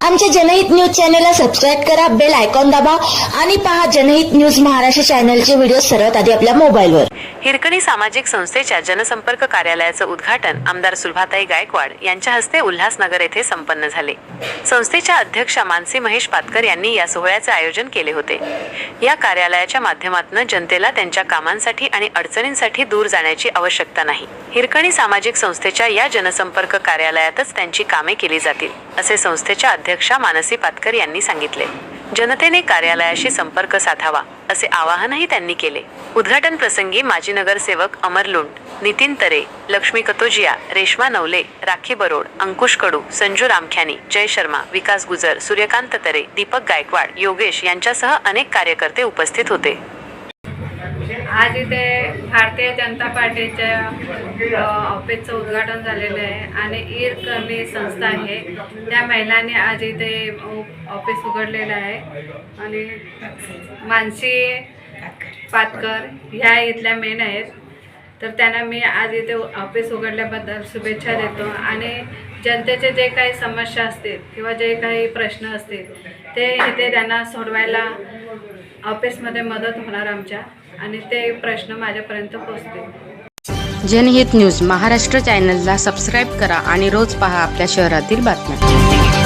आमच्या जनहित न्यूज चॅनलला सबस्क्राईब करा बेल आयकॉन दाबा आणि पहा जनहित न्यूज महाराष्ट्र चॅनलचे व्हिडिओ सर्वात आधी आपल्या मोबाईलवर. हिरकणी सामाजिक संस्थेच्या जनसंपर्क कार्यालयाचं उद्घाटन आमदार सुलभाताई गायकवाड यांच्या हस्ते उल्हासनगर येथे संपन्न झाले. संस्थेच्या अध्यक्षा मानसी महेश पातकर यांनी या सोहळ्याचे आयोजन केले होते. या कार्यालयाच्या माध्यमातून जनतेला त्यांच्या कामांसाठी आणि अडचणींसाठी दूर जाण्याची आवश्यकता नाही. हिरकणी सामाजिक संस्थेच्या या जनसंपर्क कार्यालयातच त्यांची कामे केली जातील असे संस्थेच्या अध्यक्ष अध्यक्षा मानसी पातकर यांनी सांगितले. जनतेने कार्यालयाशी संपर्क साधावा असे आवाहनही त्यांनी केले. उद्घाटन प्रसंगी माजी नगरसेवक अमर लुंड नितीन तरे लक्ष्मी कतोजिया रेश्मा नवले राखी बरोड अंकुश कडू संजू रामख्यानी जय शर्मा विकास गुजर सूर्यकांत तरे दीपक गायकवाड योगेश यांच्यासह अनेक कार्यकर्ते उपस्थित होते. आज इथे भारतीय जनता पार्टीच्या ऑफिसचं उद्घाटन झालेलं आहे आणि ईर करणी संस्था आहे. त्या महिलांनी आज इथे ऑफिस उघडलेलं आहे. आणि मानसी पातकर ह्या इथल्या मेन आहेत. तर त्यांना मी आज इथे ऑफिस उघडल्याबद्दल शुभेच्छा देतो. आणि जनतेचे जे काही समस्या असतील किंवा जे काही प्रश्न असतील ते इथे त्यांना सोडवायला ऑफिसमध्ये मदत होणार आमच्या आणि ते प्रश्न माझ्यापर्यंत पोचतील जनहित न्यूज महाराष्ट्र चॅनलला सबस्क्राईब करा आणि रोज पहा आपल्या शहरातील बातम्या.